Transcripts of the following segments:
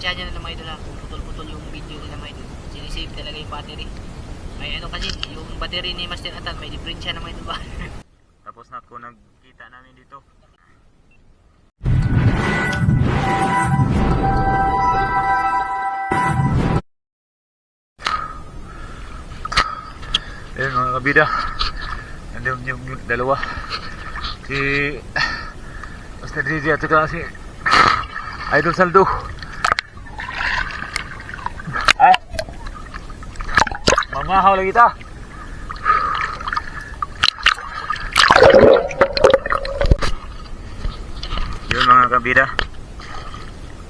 Pasensya nyo na mga idol ha, putol-putol yung video nila mga idol. Sinisave talaga yung battery. May ano kasi, yung battery ni Master Atan, may diferensya na mga idol ba? Tapos na ko nagkita namin dito. Ayun mga kabida. Nandun yung dalawa. Si Master DJ at saka si Idol Saldo. Ay! Mamahaw lagi kita. Yun mga kabida.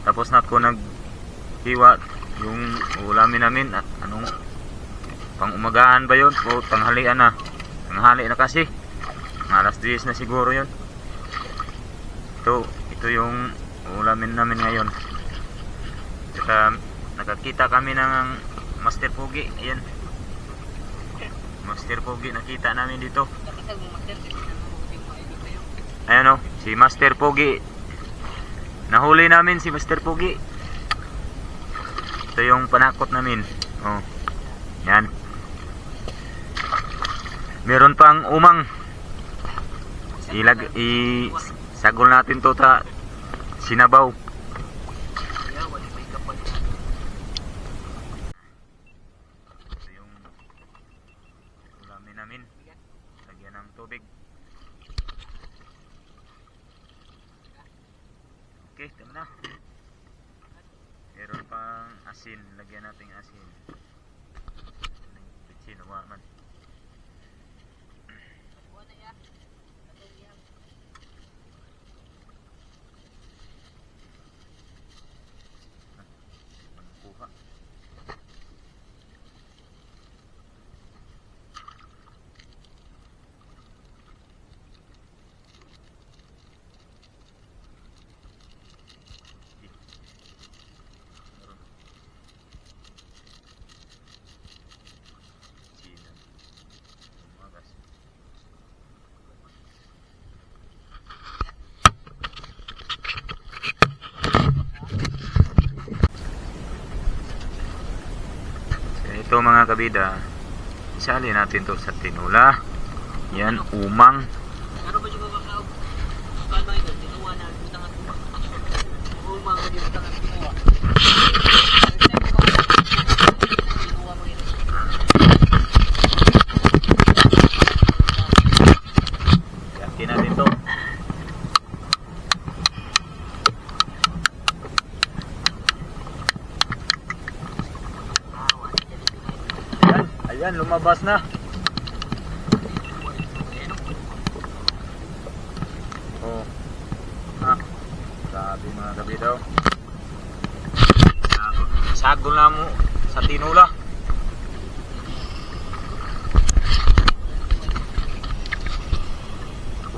Tapos na ko naghiwa yung ulamin namin at anong pang umagaan ba yun o tanghalian na. Tanghali na kasi. Alas 10 na siguro yun. Ito, ito yung ulamin namin ngayon. Saka nakakita kami ng Master Pogi. Ayan. Master Pogi nakita namin dito. Ayan o, si Master Pogi. Nahuli namin si Master Pogi. Ito yung panakot namin. Oh. Yan. Meron pang umang. Ilag i sagol natin to ta sinabaw. development Ito mga kabida, isali natin to sa tinula. Yan, umang. Ano ba yung mga kao? Paano ba ito? Tinuwa na, tangan ko ba? Oo, mga kadyo, tangan ko ba? Tinuwa mo ito. Yakin natin to. Ayan, lumabas na. Oh. Ah. Grabe mga kabidaw. Sagol na mo sa tinula.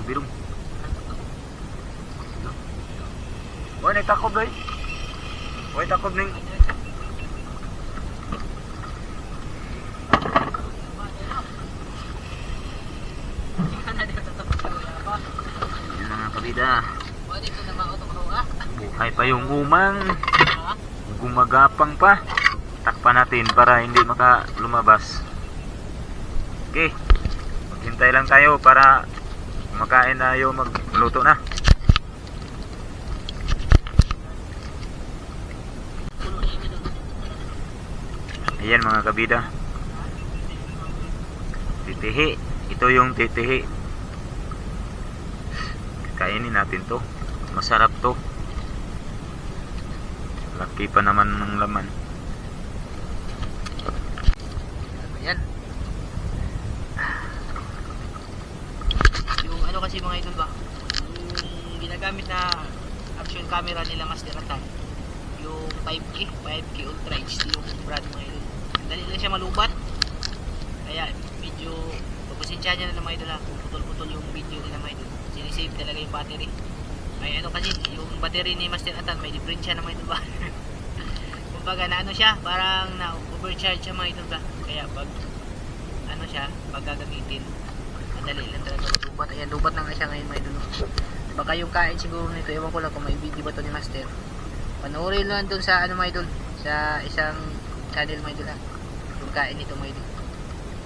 Birong. Oy, nagtakob doy. Oy, takob ning. Yan mga kabida. Pwede ko na mga otong ha? Buhay pa yung umang. Gumagapang pa. Takpan natin para hindi maka lumabas. Okay. Maghintay lang tayo para kumakain na yung magluto na. Ayan mga kabida. Titihi. Ito yung titihi. Kainin natin to. Masarap to. Laki pa naman ng laman. Ayan. Yung ano kasi mga idol ba? Yung ginagamit na action camera nila Master Atan. Yung 5K, 5K Ultra HD yung brand mga idol. Dali lang siya malubat. Kaya medyo pagpasensya nyo na lang mga idol ha. Putol-putol yung video nila mga idol. Sinisave talaga yung battery. May ano kasi, yung battery ni Master Atan may diferensya na mga idol ba? Kumbaga na ano siya, parang na overcharge siya mga idol ba? Kaya pag ano siya, pag gagamitin, madali lang talaga malubat. Ayan, lubat na nga siya ngayon mga idol. Baka yung kain siguro nito, ewan ko lang kung may video ba to ni Master. Panoorin lang dun sa ano mga idol. Sa isang channel mga idol ha. Yung kain nito mga idol.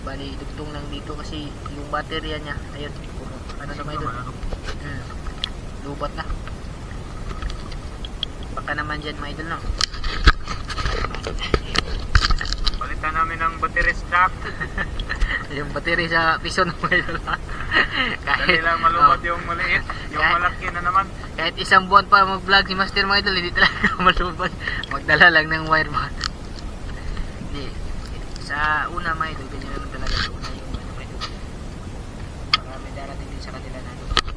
Bali, dugtong lang dito kasi yung baterya niya, ayun, ano na mga idol. Hmm. Lubat na. Baka naman dyan mga idol no. Palitan namin ng battery stock. yung battery sa piso ng mga idol. Dali lang malubat oh, yung maliit. Yung Kahit- malaki na naman. kahit isang buwan pa mag-vlog si Master mga idol, hindi talaga malubat. Magdala lang ng wire ba. Hindi. Sa una mga idol, ganyan naman talaga sa una yung ano mga idol. Marami darating din sa kanila na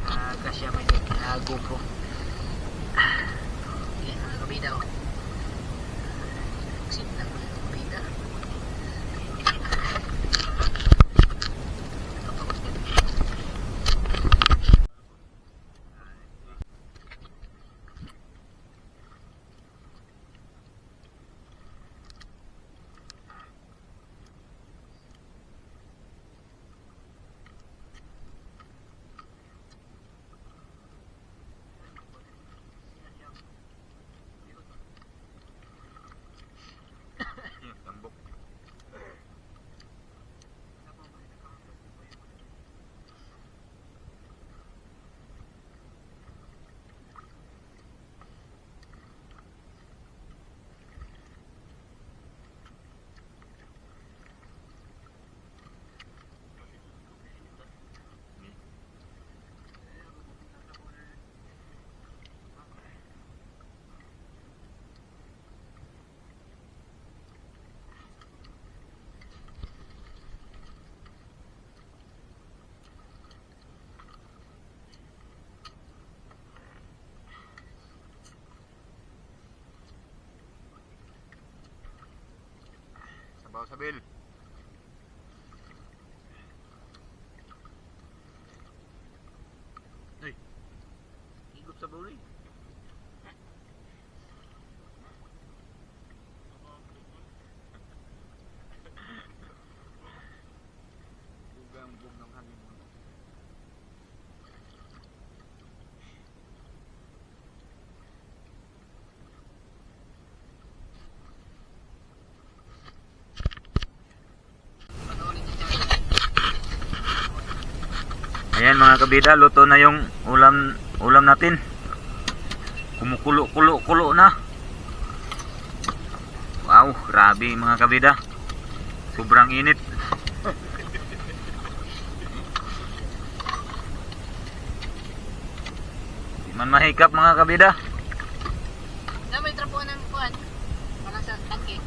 uh, kasya idol, uh, GoPro. Yan, mga kabida oh. Exit lang mga kabida. Tambok. Sabaw sa bil. Ay. Higop sa buli. Bugang bug ng hangin mo. Panoorin din siya. Ayan mga kabida, luto na yung ulam ulam natin. Kumukulo-kulo-kulo na. Wow, grabe mga kabida. Sobrang init. Di man mahikap mga kabida. Na may trapuan ng kuhan. Parang sa tangke.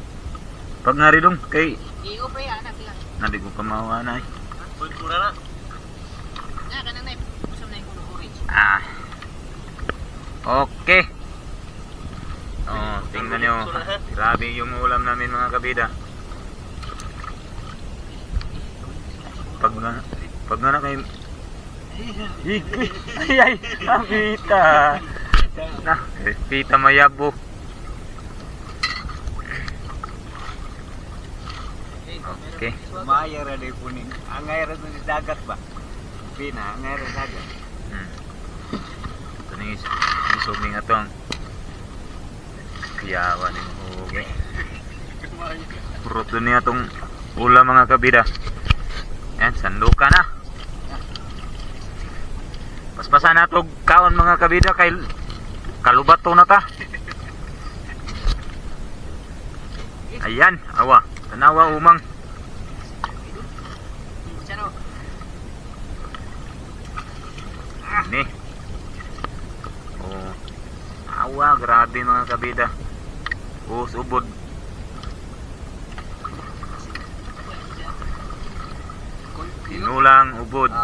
Pag naridong kay I-upre yan, anak lang. nabi ko kamawa na eh. Pultura na. Na, kanang na. Gusto na yung kulo orange. Ah. Okay. Oh, tingnan nyo. Grabe yung ulam namin mga kabida. Pag na, pag na kayo... Higi! Ay, ay! Nakita! Na, kita mayabo. Okay. Maya ra day puning. Angay ra sa dagat ba? Pina, angay ra dagat. Hmm. Ito na yung isuming ito ang kiyawa ni Hugi. Puro niya itong ulam mga kabida. Yan, sanduka na. Paspasan na ito kaon mga kabida kay kalubat to na ta. Ayan, awa. Tanawa umang. Sano? Ni. Oh. Awa, grabe mga kabida. Oh, subod. Tinulang, ubod.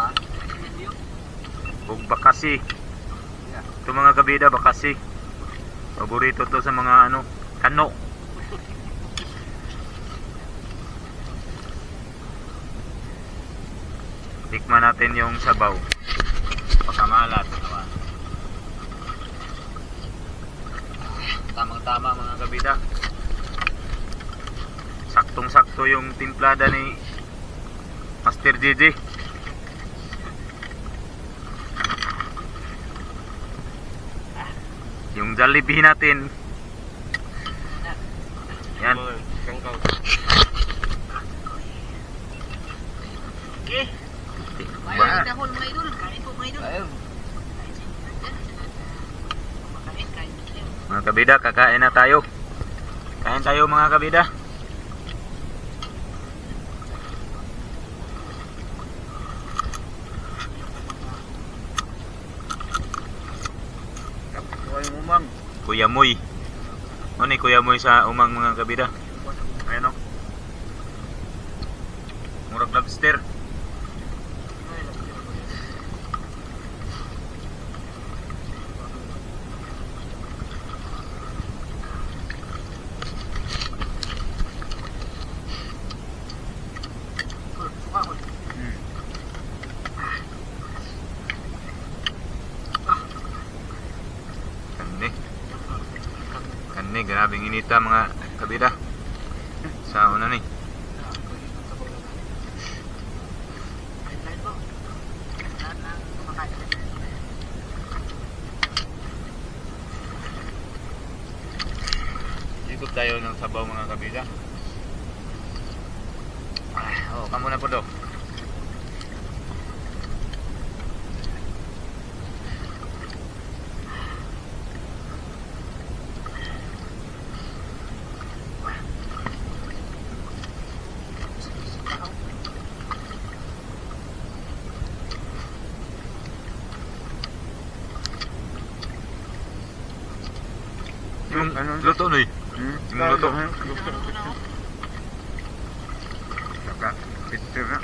Ug bakasi. Ito mga kabida, bakasi. Paborito to sa mga ano, kano. Tikman natin yung sabaw. tama mga kabida saktong-sakto yung timplada ni Master JJ yung Jollibee natin yan okay. Diba? Ba? Kabida, kakain na tayo. Kain tayo mga kabida. Kuya Moy. Ano ni Kuya Moy sa umang mga kabida? Ayan o. Murag lobster. Inita mga kabida. Sa una ni. Ikot tayo ng sabaw mga kabida. Ah, oh, kamo na po do. Yung Ano? luto ni. Hmm? Yung luto. Saka, picture na.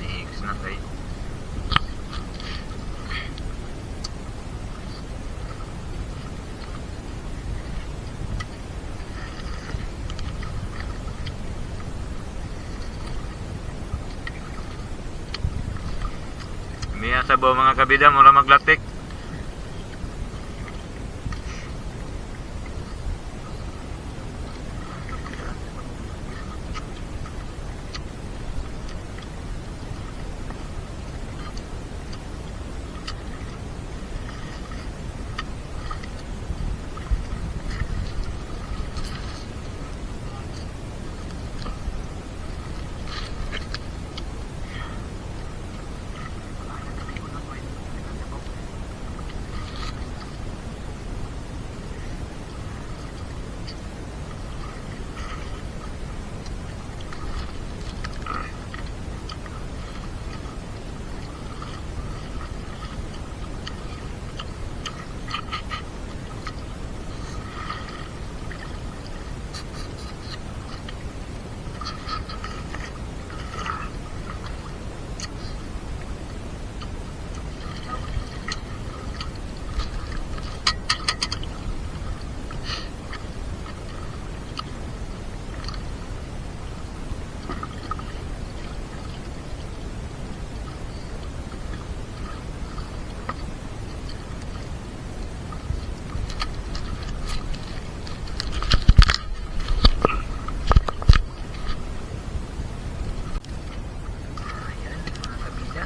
Next na tayo. Miya sabaw mga kabida, mura maglatik. Ayan, mga kabida.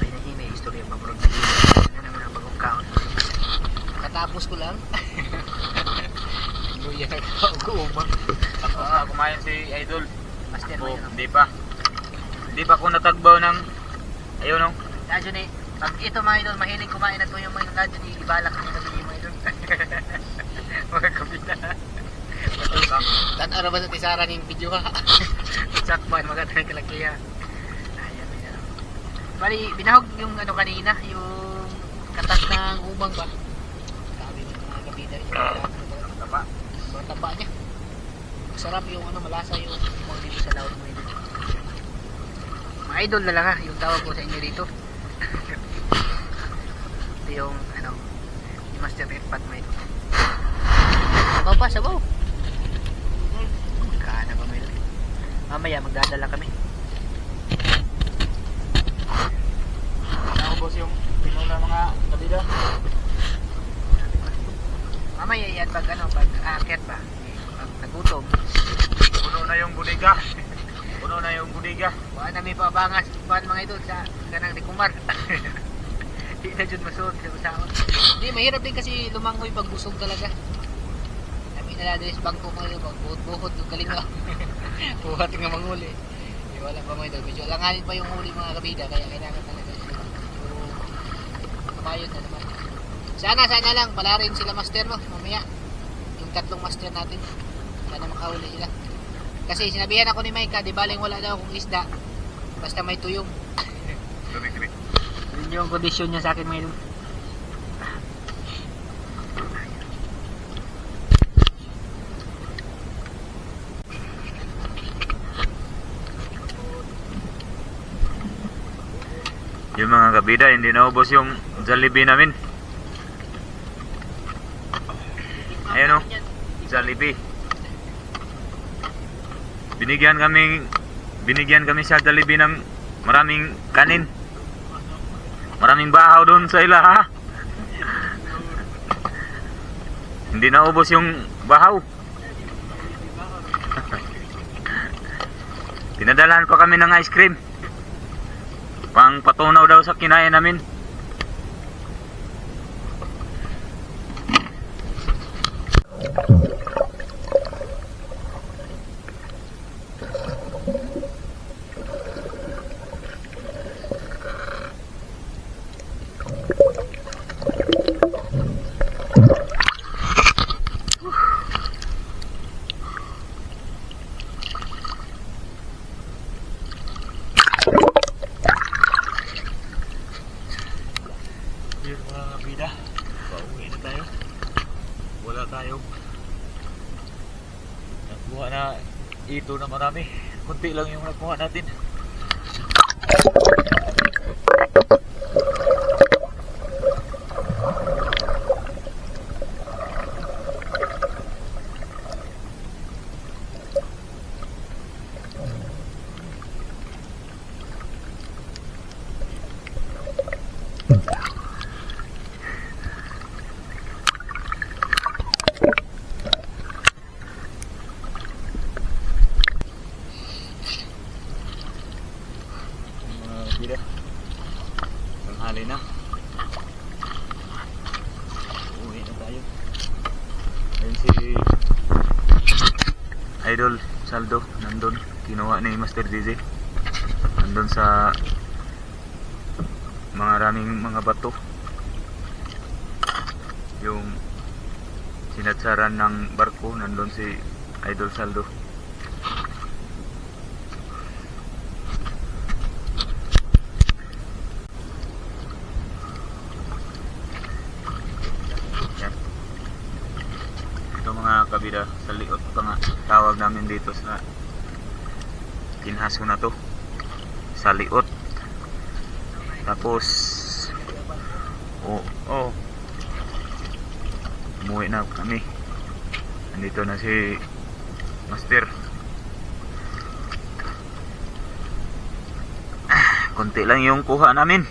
Ay, na may istorya pa bro. Ano naman ang bagong kaon. Katapos ko lang. Luya na kaugumang. Tapos na kumain si Idol. Master Ako, mo yun. hindi pa. Hindi pa ako natagbaw ng... Ayun no? Radyo ni, pag ito mga idol, mahilig kumain na to yung mga radyo ni Ibalak ni Radyo mga idol. mga kabida. Tan-ara ba sa tisara ng video ha? Sakman, magandang kalakiya. Ayan, ayan. Bali, binahog yung ano kanina, yung katas ng umang ba? Sabi ng mga kabida. Yung Tapa. Sobrang taba niya. Masarap yung ano, malasa yung umang dito sa laon mo idol. Mga idol na lang ha, yung tawag ko sa inyo dito. Ito yung ano, yung Master Pat mo ito. Sabaw pa, sabaw. Kaana pa may Mamaya magdadala kami. Naubos yung pinuna mga kabida. Pag ano, pag aakyat ba, pag nagutom, Puno na yung budiga. Puno na yung budiga. wala na may pabangas, kuhan mga idol sa kanang ni Kumar. Di na dyan masuot sa usaon. Hindi, mahirap din kasi lumangoy pag busog talaga. Kami naladali sa bangko mga idol, pag buhot-buhot yung kalinga. Buhat nga manguli. Eh, wala pa mga idol, medyo langanin pa yung huli mga kabida, kaya kailangan talaga yung kumayod na naman. Sana, sana lang, pala rin sila master no, mamaya. Yung tatlong master natin. Sana makahuli sila. Kasi sinabihan ako ni Micah, di baling wala daw akong isda. Basta may tuyong. Yun yung kondisyon niya sa akin ngayon. Yung mga kabida, hindi naubos yung Jollibee namin. Ayun o, Jollibee. Binigyan kami binigyan kami sa Jollibee ng maraming kanin. Maraming bahaw doon sa ila ha. Hindi naubos yung bahaw. Pinadalahan pa kami ng ice cream. Pang patunaw daw sa kinain namin. Yun mga kabida. Pauwi na tayo. Wala tayo. Nakuha na ito na marami. Kunti lang yung nakuha natin. Kabida. Tanghali na. Uwi na tayo. Ayun si Idol Saldo nandun. Kinuha ni Master DJ. Nandun sa mga raming mga bato. Yung sinatsaran ng barko nandun si Idol Saldo. Yan. Ito mga kabida sa liot pa nga tawag namin dito sa kinhaso na to. Sa liot. Tapos oh, oh umuwi na kami. Nandito na si master. Ah, konti lang yung kuha namin.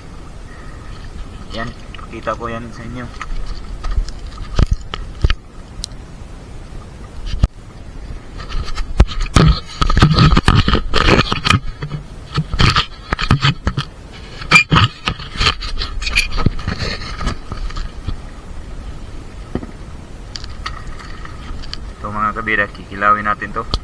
Yan pakita ko yan sa inyo Kikilawin natin to.